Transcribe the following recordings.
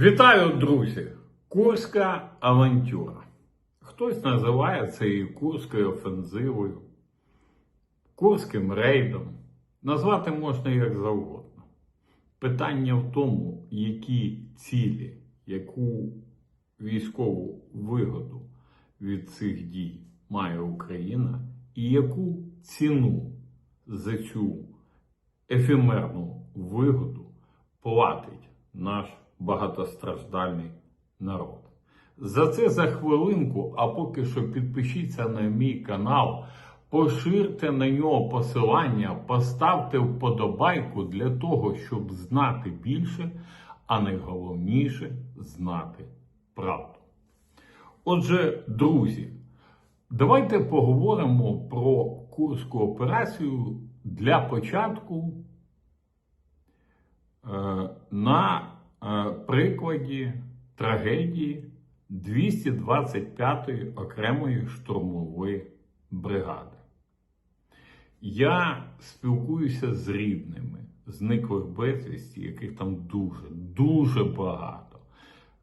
Вітаю, друзі! Курська авантюра. Хтось називає це і Курською офензивою, Курським рейдом. Назвати можна як завгодно. Питання в тому, які цілі, яку військову вигоду від цих дій має Україна, і яку ціну за цю ефемерну вигоду платить наш багатостраждальний народ. За це за хвилинку, а поки що підпишіться на мій канал, поширте на нього посилання, поставте вподобайку для того, щоб знати більше, а найголовніше знати правду. Отже, друзі, давайте поговоримо про Курську операцію для початку е, на прикладі трагедії 225-ї окремої штурмової бригади. Я спілкуюся з рідними, зниклих безвісті, яких там дуже, дуже багато.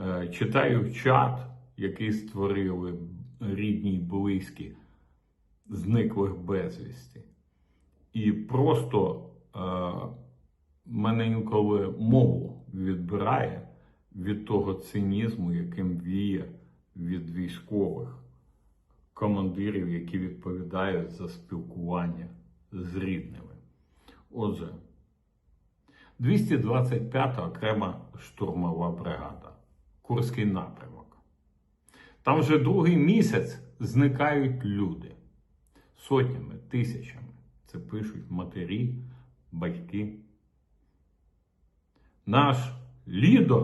Е, Читаю чат, який створили рідні й близькі зниклих безвісті. І просто е, мене інколи мову відбирає від того цинізму, яким віє від військових командирів, які відповідають за спілкування з рідними. Отже, 225 та окрема штурмова бригада, Курський напрямок. Там вже другий місяць зникають люди сотнями, тисячами. Це пишуть матері, батьки. Наш лідер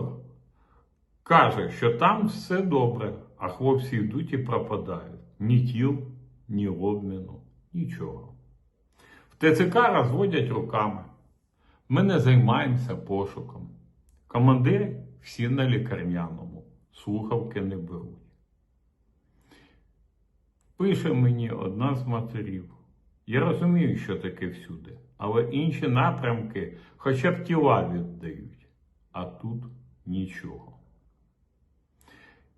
каже, що там все добре, а хлопці йдуть і пропадають. Ні тіл, ні обміну, нічого. В ТЦК розводять руками. Ми не займаємося пошуком. Командири всі на лікарняному, слухавки не беруть. Пише мені одна з матерів. Я розумію, що таке всюди, але інші напрямки хоча б тіла віддають, а тут нічого.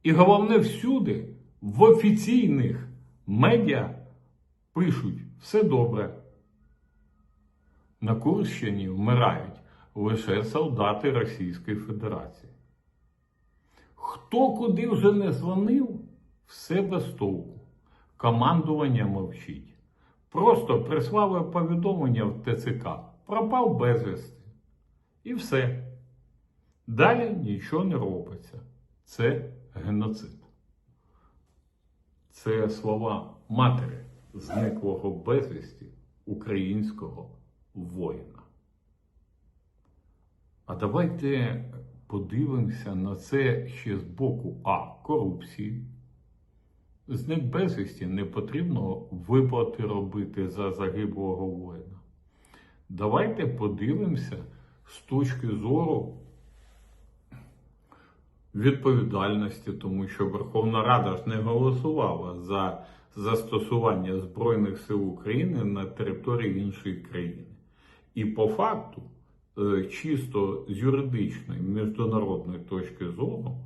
І головне всюди, в офіційних медіа пишуть все добре. На Курщині вмирають лише солдати Російської Федерації. Хто куди вже не дзвонив, все без толку. Командування мовчить. Просто прислали повідомлення в ТЦК. Пропав безвісти. І все. Далі нічого не робиться. Це геноцид. Це слова матері зниклого безвісті українського воїна. А давайте подивимося на це ще з боку А. Корупції. Зник безвісті не потрібно виплати робити за загиблого воїна. Давайте подивимося з точки зору відповідальності, тому що Верховна Рада ж не голосувала за застосування Збройних сил України на території іншої країни. І по факту, е, чисто з юридичної міжнародної точки зору,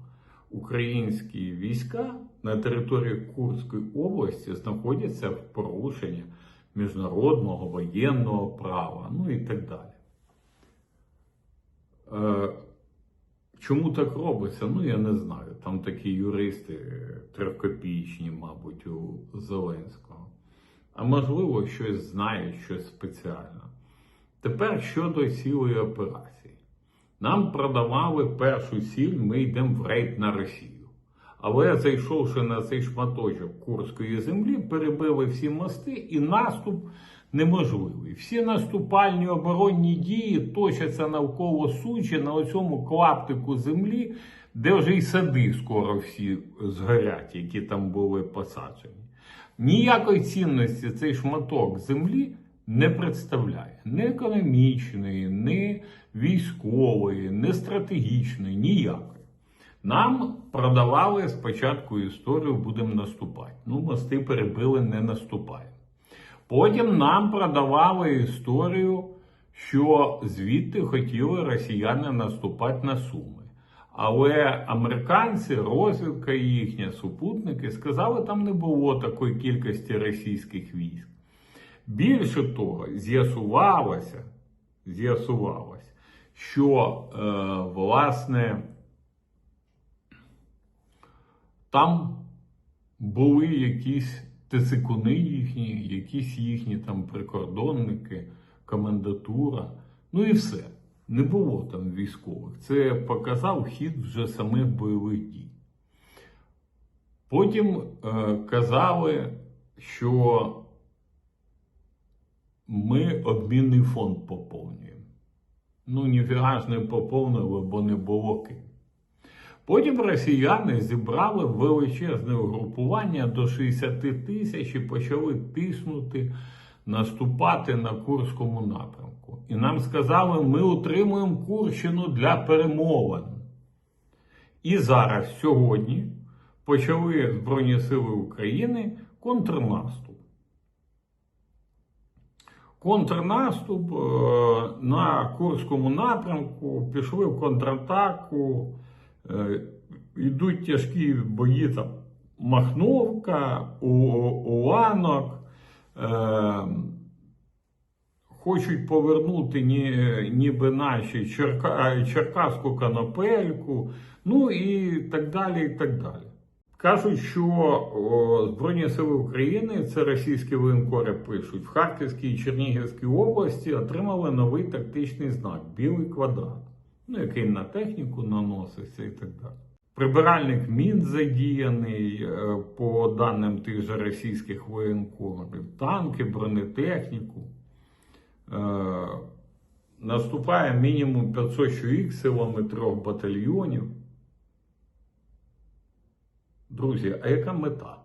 українські війська на території Курської області знаходяться в порушенні міжнародного воєнного права, ну і так далі. Чому так робиться? Ну я не знаю. Там такі юристи трьохкопійчні, мабуть, у Зеленського. А можливо, щось знають, щось спеціальне. Тепер щодо цілої операції. Нам продавали першу ціль, ми йдемо в рейд на Росію. Але зайшовши на цей шматочок Курської землі, перебили всі мости і наступ неможливий. Всі наступальні оборонні дії точаться навколо Сучі на оцьому клаптику землі, де вже й сади скоро всі згорять, які там були посаджені. Ніякої цінності цей шматок землі не представляє ні економічної, ні військової, ні стратегічної, ніякої. Нам продавали спочатку історію, будемо наступати. Ну, мости перебили, не наступаємо. Потім нам продавали історію, що звідти хотіли росіяни наступати на Суми. Але американці, розвідка їхня, супутники сказали, там не було такої кількості російських військ. Більше того, з'ясувалося, з'ясувалося, що е, власне там були якісь тисикуни їхні, якісь їхні там прикордонники, комендатура, ну і все. Не було там військових. Це показав хід вже самих бойових дій. Потім е, казали, що ми обмінний фонд поповнюємо. Ну, ніфіга ж не поповнили, бо не було ким. Потім росіяни зібрали величезне угрупування до 60 тисяч і почали тиснути, наступати на Курському напрямку. І нам сказали, ми утримуємо Курщину для перемовин. І зараз, сьогодні, почали Збройні Сили України контрнаступ. Контрнаступ е, на Курському напрямку, пішли в контратаку. Е, Йдуть тяжкі бої там Махновка, У- Уланок. Е, Хочуть повернути ні, ніби наші Черка, Черкаську канапельку, ну і так далі. і так далі. Кажуть, що о, Збройні Сили України, це російські воєнкори пишуть, в Харківській і Чернігівській області отримали новий тактичний знак білий квадрат, ну, який на техніку наноситься і так далі. Прибиральник мін задіяний е, по даним тих же російських воєнкорів, танки, бронетехніку. Е, Наступає мінімум 500 чоловік силами трьох батальйонів. Друзі, а яка мета?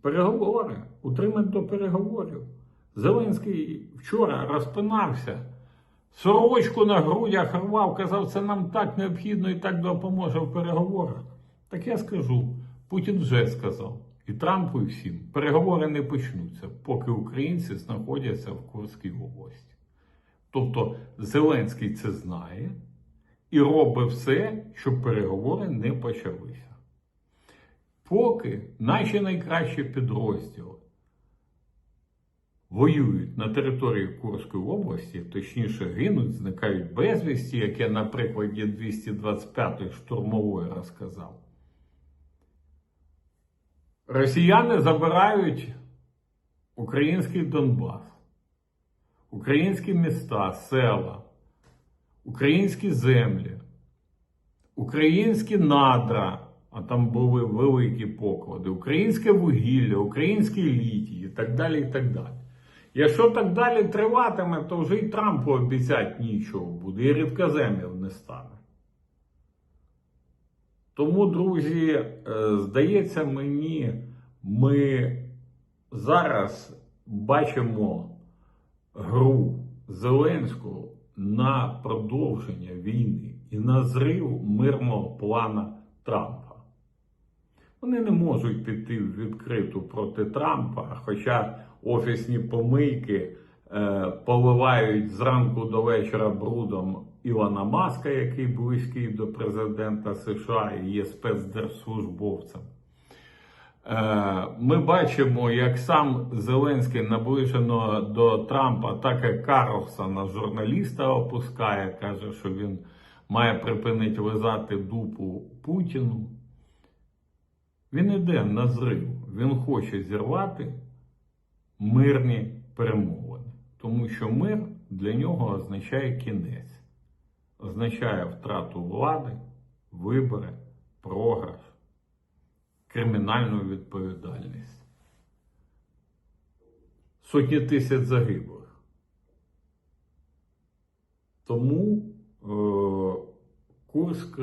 Переговори. Утримати до переговорів. Зеленський вчора розпинався, сорочку на грудях рвав, казав, це нам так необхідно і так допоможе в переговорах. Так я скажу, Путін вже сказав, і Трампу, і всім, переговори не почнуться, поки українці знаходяться в Курській області. Тобто Зеленський це знає і робить все, щоб переговори не почалися. Поки наші найкращі підрозділи воюють на території Курської області, точніше гинуть, зникають безвісті, як я на прикладі 225-ї штурмової розказав. Росіяни забирають український Донбас, українські міста, села, українські землі, українські надра, а там були великі поклади, українське вугілля, українські літій і так далі. і так далі. Якщо так далі триватиме, то вже і Трампу обіцяти нічого буде, і рідкоземів не стане. Тому, друзі, е, здається мені, ми зараз бачимо гру Зеленського на продовження війни і на зрив мирного плана Трампа. Вони не можуть піти в відкриту проти Трампа, хоча офісні помийки е, поливають зранку до вечора брудом Ілона Маска, який близький до президента США і є спецдержслужбовцем. Е, Ми бачимо, як сам Зеленський наближено до Трампа, так і Карлсона, журналіста опускає, каже, що він має припинити лизати дупу Путіну. Він іде на зрив, він хоче зірвати мирні перемовини, тому що мир для нього означає кінець, означає втрату влади, вибори, програш, кримінальну відповідальність. Сотні тисяч загиблих. Тому е, Курськ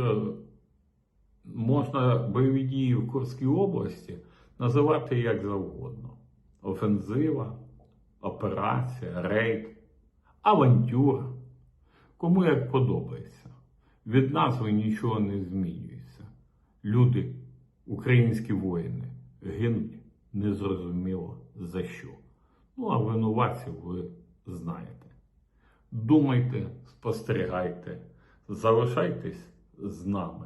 можна бойові дії в Курській області називати як завгодно: офензива, операція, рейд, авантюра. Кому як подобається. Від назви нічого не змінюється. Люди, українські воїни, гинуть незрозуміло за що. Ну, а винуватців ви знаєте. Думайте, спостерігайте, Залишайтесь з нами.